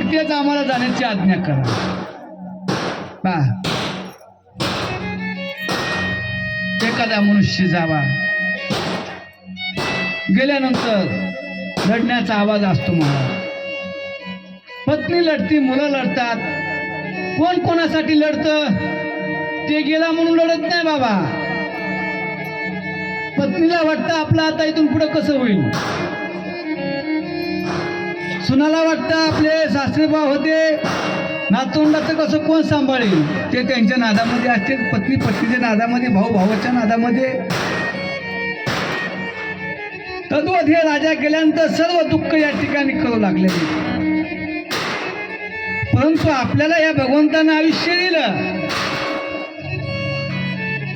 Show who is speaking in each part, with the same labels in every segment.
Speaker 1: तिथेच आम्हाला जाण्याची आज्ञा करा. पा एखादा मनुष्य जावा. गेल्यानंतर लढण्याचा आवाज असतो मला. पत्नी लढती मुलं लढतात. कोण कोणासाठी लढतं? ते गेला म्हणून लढत नाही बाबा. पत्नीला वाटतं आपलं आता इथून पुढे कसं होईल? सुनाला वाटतं आपले सासरेबा होते. नातोंडाचं कसं कोण सांभाळेल? ते त्यांच्या नादामध्ये असते पत्नी पत्नीच्या नादामध्ये भाऊ भावाच्या नादामध्ये. तद्वत हे राजा गेल्यानंतर सर्व दुःख या ठिकाणी करू लागले. परंतु आपल्याला या भगवंतानं आयुष्य दिलं.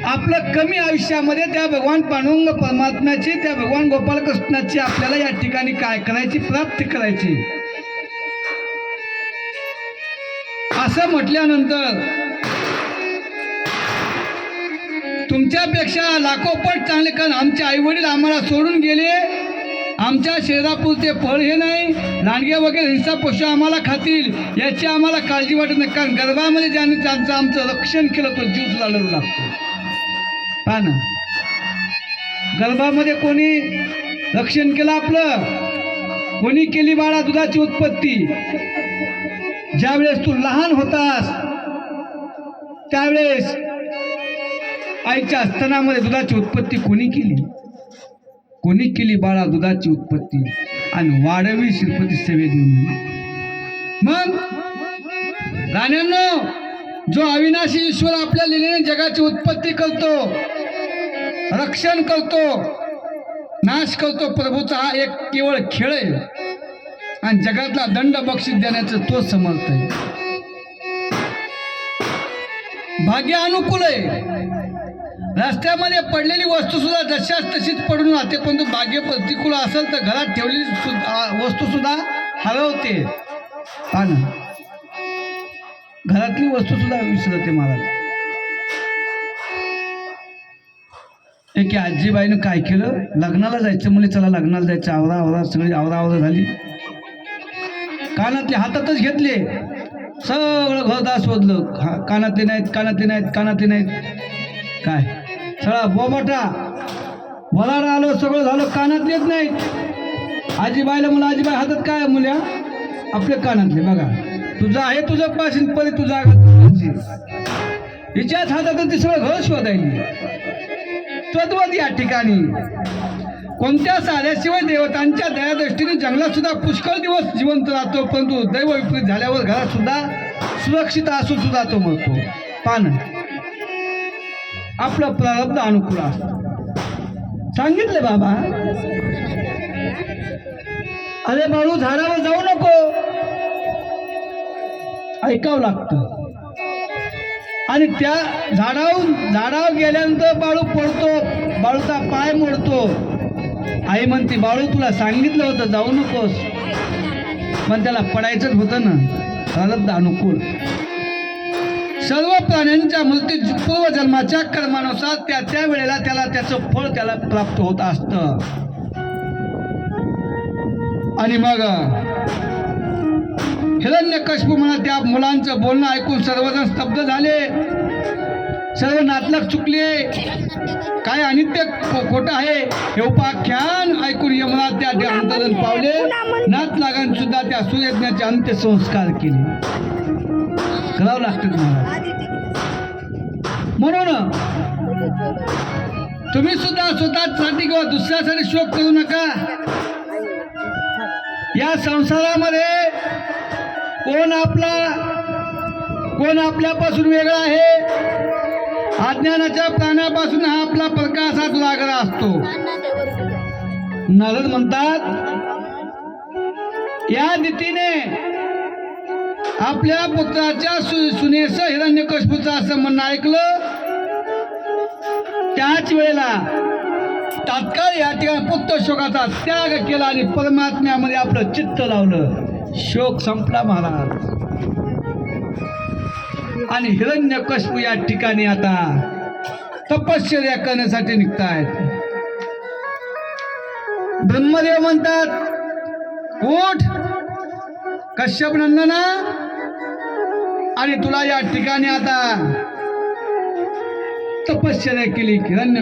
Speaker 1: आपलं कमी आयुष्यामध्ये त्या भगवान पांडुरंग परमात्म्याची त्या भगवान गोपालकृष्णाची आपल्याला या ठिकाणी काय करायची प्राप्ती करायची? असं म्हटल्यानंतर तुमच्यापेक्षा लाखोपट चांगले कारण आमचे आईवडील आम्हाला सोडून गेले. आमच्या शरीरापुरते फळ हे नाही लांडगे वगैरे हिंसा पशु आम्हाला खातील याची आम्हाला काळजी वाटत नाही. कारण गर्भामध्ये ज्याने त्यांचं आमचं रक्षण केलं तो जीव सुद्धा लागतो. हा ना. गर्भामध्ये कोणी रक्षण केलं आपलं? कोणी केली बाळा दुधाची उत्पत्ती? ज्यावेळेस तू लहान होतास त्यावेळेस आईच्या स्तनामध्ये दुधाची उत्पत्ती कोणी केली? कोणी केली बाळा दुधाची उत्पत्ती? आणि वाढवी श्रीपती सेवे देऊन मग? राण्यांनो जो अविनाशी ईश्वर आपल्या लिहिलेने जगाची उत्पत्ती करतो रक्षण करतो नाश करतो प्रभूचा हा एक केवळ खेळ आहे. आणि जगातला दंड बक्षीस देण्याचं तो समर्थ आहे. भाग्य अनुकूल आहे. रस्त्यामध्ये पडलेली वस्तू सुद्धा जशाच तशीच पडून राहते परंतु भाग्य प्रतिकूल असेल तर घरात ठेवलेली वस्तू सुद्धा हरवते. हा घरातली वस्तू सुद्धा विसरते महाराज एक आजीबाईनं काय केलं? लग्नाला जायचं म्हणजे चला लग्नाला जायचं. आवरा आवरा सगळी आवरा आवरा झाली. कानातले हातातच घेतले. सगळं घरदार शोधलं कानातले नाहीत कानातले नाहीत कानातले नाहीत. काय? सगळा बोबाटा. वलारा आलो सगळं झालं. कानातलेच नाहीत. आजीबाईला म्हणलं आजीबाई हातात काय मुल्या? आपले कानातले बघा. तुझं आहे तुझं पाशील परी तुझा हिच्याच हातात ती सगळं घर शोधायली. तद्वत या ठिकाणी. कोणत्या साध्याशिवाय देवतांच्या दयादृष्टीने जंगलात सुद्धा पुष्कळ दिवस जिवंत राहतो परंतु दैव विपरीत झाल्यावर घरात सुद्धा सुरक्षित असून सुद्धा तो मरतो. पान. आपलं प्रारब्ध अनुकूल असतं. सांगितलं बाबा. अरे बाळू झाडावर जाऊ नको. ऐकावं लागतं. आणि त्या झाडावर झाडावर गेल्यानंतर बाळू पडतो बाळूचा पाय मोडतो. आई म्हणते बाळू तुला सांगितलं होतं जाऊ नकोस. पण त्याला पडायचंच होतं ना. झालं अनुकूल. सर्व प्राण्यांच्या मृत्यू पूर्वजन्माच्या कर्मानुसार त्या त्या वेळेला त्याला त्याचं फळ त्याला प्राप्त होत असतं. आणि मग हिरण्य म्हणा त्या मुलांचं बोलणं ऐकून सर्वजण स्तब्ध झाले. सर्व नातलक चुकले. काय अनित्य खोटं आहे हे उपाख्यान ऐकून यमला त्या अंतरण पावले. नात लागान सुद्धा त्या सुयज्ञाचे अंत्यसंस्कार केले. करावं लागतं तुम्हाला. म्हणून तुम्ही सुद्धा स्वतःसाठी किंवा दुसऱ्यासाठी शोक करू नका. या संसारामध्ये कोण आपला कोण आपल्यापासून वेगळा आहे? अज्ञानाच्या प्राण्यापासून हा आपला प्रकाशात लागला असतो. नारद म्हणतात या नीतीने आपल्या पुत्राच्या सु सुनेस हिरण्यकशपूचं असं म्हणणं ऐकलं. त्याच वेळेला तात्काळ या ठिकाणी पुत्र शोकाचा त्याग केला आणि परमात्म्यामध्ये आपलं चित्त लावलं. शोक संपला महाराज. आणि हिरण्यकशपू या ठिकाणी आता तपश्चर्या करण्यासाठी निघतायत. ब्रह्मदेव म्हणतात उठ कश्यप नंदना आणि तुला या ठिकाणी आता तपश्चर्या केली हिरण्य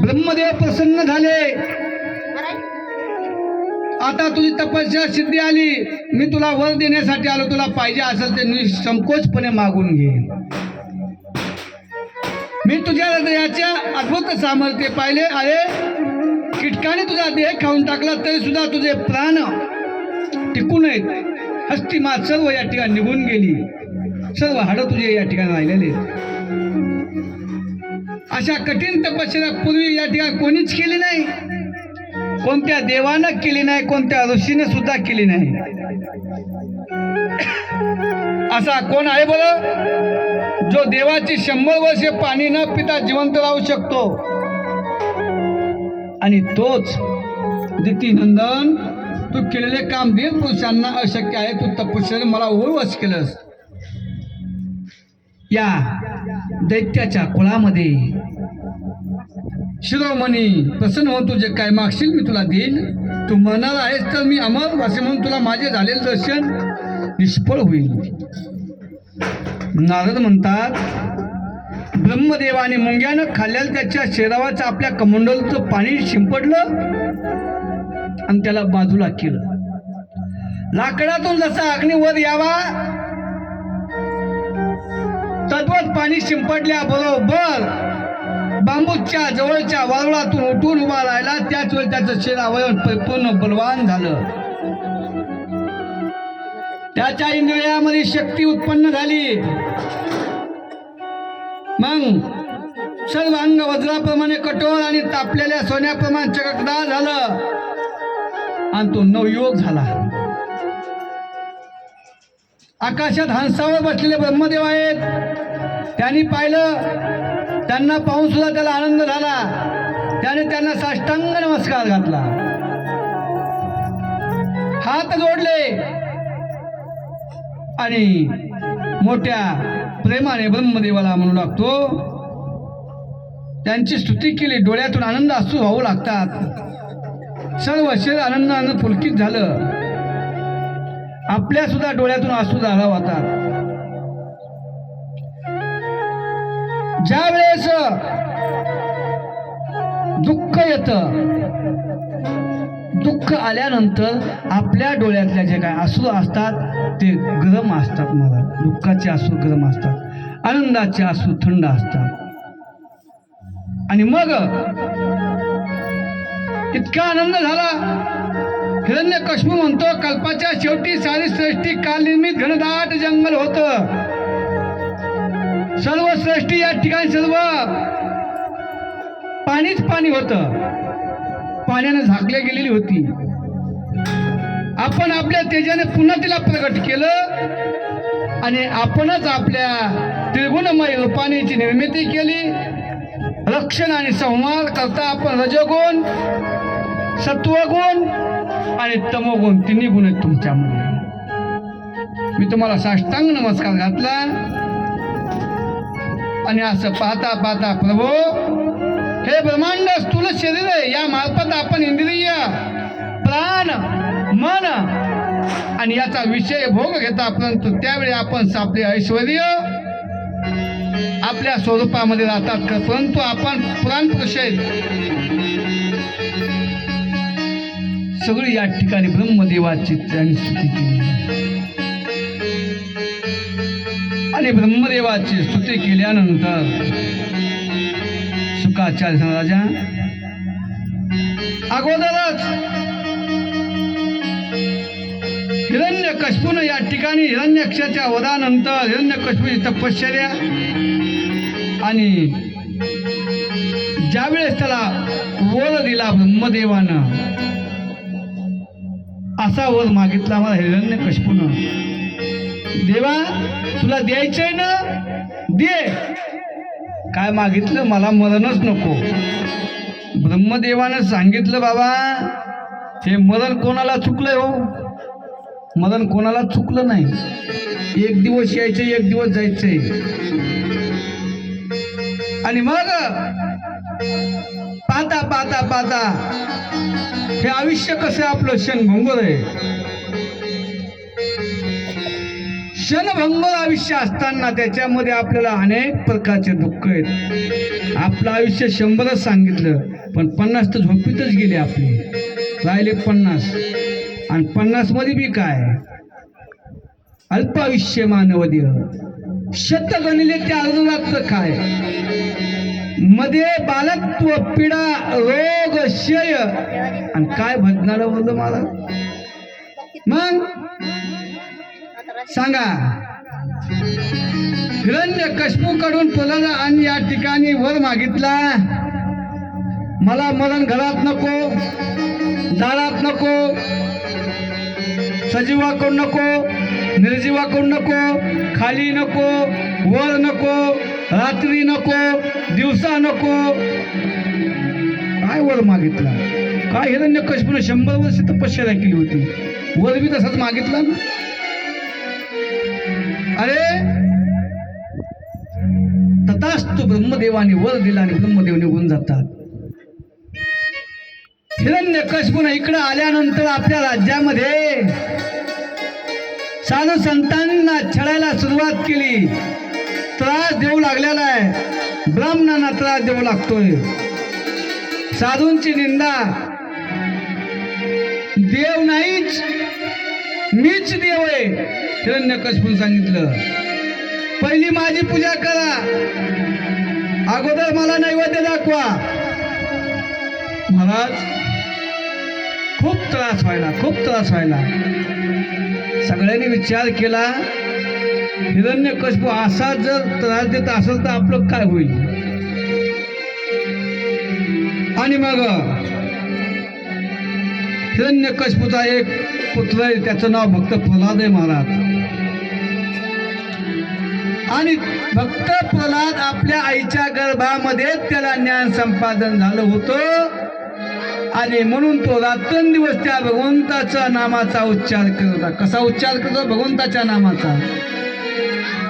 Speaker 1: ब्रह्मदेव प्रसन्न झाले. आता तुझी तपस्या सिद्धी आली. मी तुला वर देण्यासाठी आलो. तुला पाहिजे असेल ते मी संकोचपणे मागून घेईन. मी तुझ्या हृदयाच्या अद्भुत सामर्थ्य पाहिले अरे कीटकाने तुझा देह खाऊन टाकला तरी सुद्धा तुझे प्राण टिकून आहेत. हस्तिमा सर्व या ठिकाणी निघून गेली. सर्व हाडं तुझे या ठिकाणी राहिलेले अशा कठीण तपश्चर्या पूर्वी या ठिकाणी कोणीच केली नाही. कोणत्या देवानं केली नाही कोणत्या ऋषीने सुद्धा केली नाही. असा कोण आहे बरं जो देवाची शंभर वर्षे पाणी न पिता जिवंत राहू शकतो. आणि तोच दिती नंदन तू केलेले काम दीन पुरुषांना अशक्य आहे तू तपश्चर्य मला ओळवस केलंस. या दैत्याच्या कुळामध्ये शिरोमणी प्रसन्न होऊन तुझे काय मागशील मी तुला देईन तू मनाला आहेस तर मी अमर असे म्हणून तुला माझे झालेले दर्शन निष्फळ होईल. नारद म्हणतात ब्रह्मदेवाने मुंग्यानं खाल्ल्याला त्याच्या शेरावाचं आपल्या कमंडलचं पाणी शिंपडलं आणि त्याला बाजूला केलं. लाकडातून जसा अग्निवर यावा तद्वत पाणी शिंपडल्या बरोबर बांबूच्या जवळच्या वारुळातून उठून उभा राहिला. त्याच वेळी त्याचं शरीरावरण परिपूर्ण बलवान झालं. त्याच्या इंद्रियामध्ये शक्ती उत्पन्न झाली. मग सर्व अंग वज्राप्रमाणे कठोर आणि तापलेल्या सोन्याप्रमाणे चककदार झालं. आणि तो नवयोग झाला. आकाशात हंसावर बसलेले ब्रह्मदेव आहेत. त्यांनी पाहिलं त्यांना पाहून सुद्धा त्याला आनंद झाला. त्याने त्यांना साष्टांग नमस्कार घातला. हात जोडले. आणि मोठ्या प्रेमाने ब्रह्मदेवाला म्हणू लागतो. त्यांची स्तुती केली. डोळ्यातून आनंद असू व्हावू लागतात. सर्व शरीर आनंदानं पुलकित झालं. आपल्या सुद्धा डोळ्यातून आसू झाला होता ज्या वेळेस दुःख येत दुःख आल्यानंतर आपल्या डोळ्यातल्या जे काय आसू असतात ते गरम असतात मला. दुःखाचे आसू गरम असतात आनंदाचे आसू थंड असतात. आणि मग इतका आनंद झाला. हिरण्य कश्मी म्हणतो कल्पाच्या शेवटी सारी सृष्टी काल निर्मित घनदाट जंगल होतं. सर्व सृष्टी या ठिकाणी सर्व पाणीच पाणी होत. पाण्याने झाकल्या गेलेली होती. आपण आपल्या तेजाने पुन्हा तिला प्रगट केलं आणि आपणच आपल्या त्रिगुणमय रूपानेची निर्मिती केली. रक्षण आणि संहार करता आपण रजगुण सत्वगुण आणि तमोगुण तिन्ही गुण आहेत तुमच्यामध्ये. मी तुम्हाला साष्टांग नमस्कार घातला. आणि असं पाहता पाहता प्रभू हे ब्रह्मांड स्थूल शरीर आहे. या मार्फत आपण इंद्रिय प्राण मन आणि याचा विषय भोग घेता परंतु त्यावेळी आपण आपले ऐश्वर आपल्या स्वरूपामध्ये राहतात परंतु आपण पुराण पुरुष सगळी या ठिकाणी ब्रह्मदेवाची त्यांनी स्तुती केली. आणि ब्रह्मदेवाची स्तुती केल्यानंतर सुखाचार्य राजा अगोदरच हिरण्य कशपून या ठिकाणी हिरण्यक्षाच्या वधानंतर हिरण्य कशपूची तपश्चर्या आणि ज्यावेळेस त्याला वर दिला ब्रह्मदेवानं असा वर मागितला मला हिरण्य कशपून देवा तुला द्यायचंय ना? दे. काय मागितलं? मला मरणच नको. ब्रह्मदेवानं सांगितलं बाबा हे मरण कोणाला चुकलंय हो? मरण कोणाला चुकलं नाही. एक दिवस यायचं एक दिवस जायचंय. आणि मग पाहता पाहता पाहता हे आयुष्य कसं आपलं आपलं? क्षणभंगोर आहे क्षणभंगोर आयुष्य असताना त्याच्यामध्ये आपल्याला अनेक प्रकारचे दुःख आहेत आपलं आयुष्य शंभरच सांगितलं पण पन्नास तर झोपीतच गेले आपले. राहिले पन्नास. आणि पन्नासमध्ये बी काय? अल्पायुष्य मानवदेह शत गणले ते अर्धरात्र काय? मध्ये बालत्व पिडा रोग शय आणि काय भजनाला बोललं मला? मग? सांगा. हिरण्य कशपू कडून तुला आणि या ठिकाणी वर मागितला. मला मरण घरात नको दारात नको सजीवाकडून नको निर्जीवाकडून नको खाली नको वर नको रात्री नको दिवसा नको. काय वर मागितला? काय हिरण्य कशपून शंभर वर्ष तपश्चर्या केली होती? वर बी तसाच मागितला ना? अरे! तथास्तु ब्रह्मदेवाने वर दिला आणि ब्रह्मदेव निघून जातात. हिरण्य कशपून इकडं आल्यानंतर आपल्या राज्यामध्ये साधू संतांना छळायला सुरुवात केली. त्रास देऊ लागलेला आहे. ब्राह्मणांना त्रास देऊ लागतोय. साधूंची निंदा. देव नाहीच मीच देव आहे. हिरण्य कशपून सांगितलं. पहिली माझी पूजा करा. अगोदर मला नैवेद्य दाखवा. महाराज खूप त्रास व्हायला खूप त्रास व्हायला. सगळ्यांनी विचार केला हिरण्य कशपू असा जर त्रास देत असेल तर आपलं काय होईल? आणि मग हिरण्य कशपूचा एक पुत्र आहे त्याचं नाव भक्त प्रल्हाद आहे महाराज. आणि भक्त प्रल्हाद आपल्या आईच्या गर्भामध्ये त्याला ज्ञान संपादन झालं होतं. आणि म्हणून तो रात्रंदिवस त्या भगवंताच्या नामाचा उच्चार करत होता. कसा उच्चार करतो भगवंताच्या नामाचा.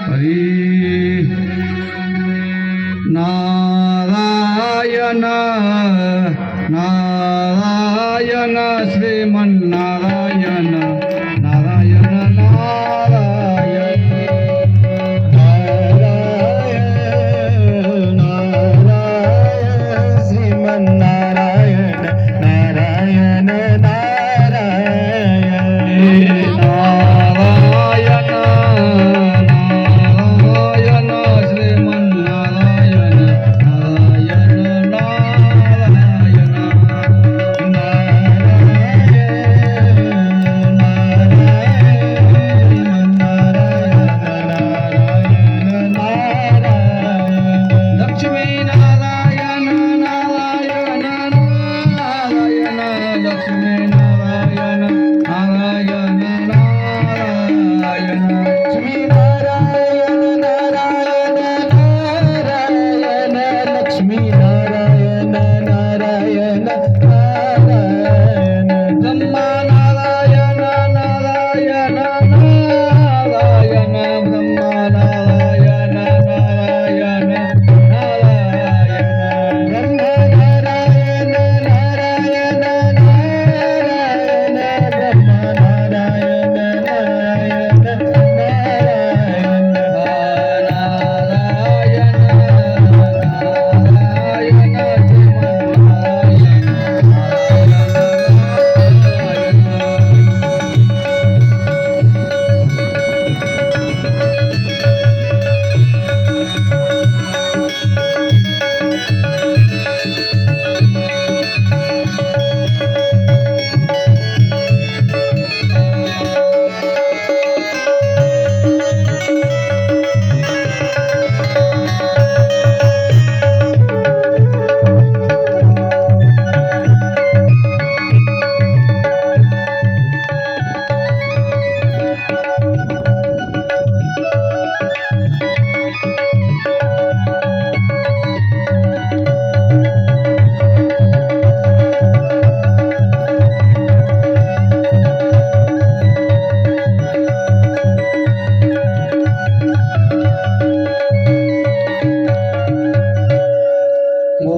Speaker 1: हरी नारायण नारायण श्रीमन्नारायण.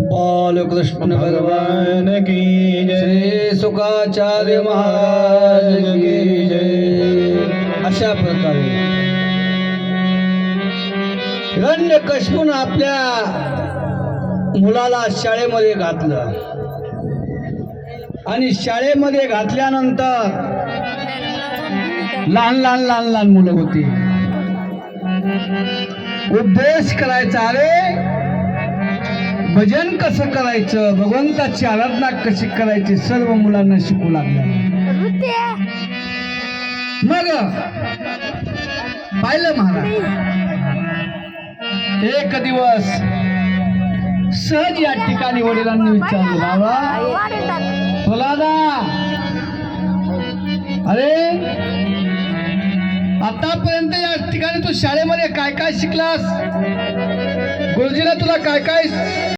Speaker 1: गोपाल
Speaker 2: कृष्ण भगवान की
Speaker 1: जय। सुखाचार्य महाराज की जय। अशा प्रकारे रण्य कशपून आपल्या मुलाला शाळेमध्ये घातलं. आणि शाळेमध्ये घातल्यानंतर लहान लहान लहान लहान मुलं होती. उपदेश करायचा अरे भजन कसं करायचं? भगवंताची आराधना कशी करायची? सर्व मुलांना शिकू लागल्या मग पाहिलं महाराज? एक दिवस सहज या ठिकाणी वडिलांनी विचारलं बाबा ना अरे आतापर्यंत या ठिकाणी तू शाळेमध्ये काय काय शिकलास? गुरुजीला तुला काय काय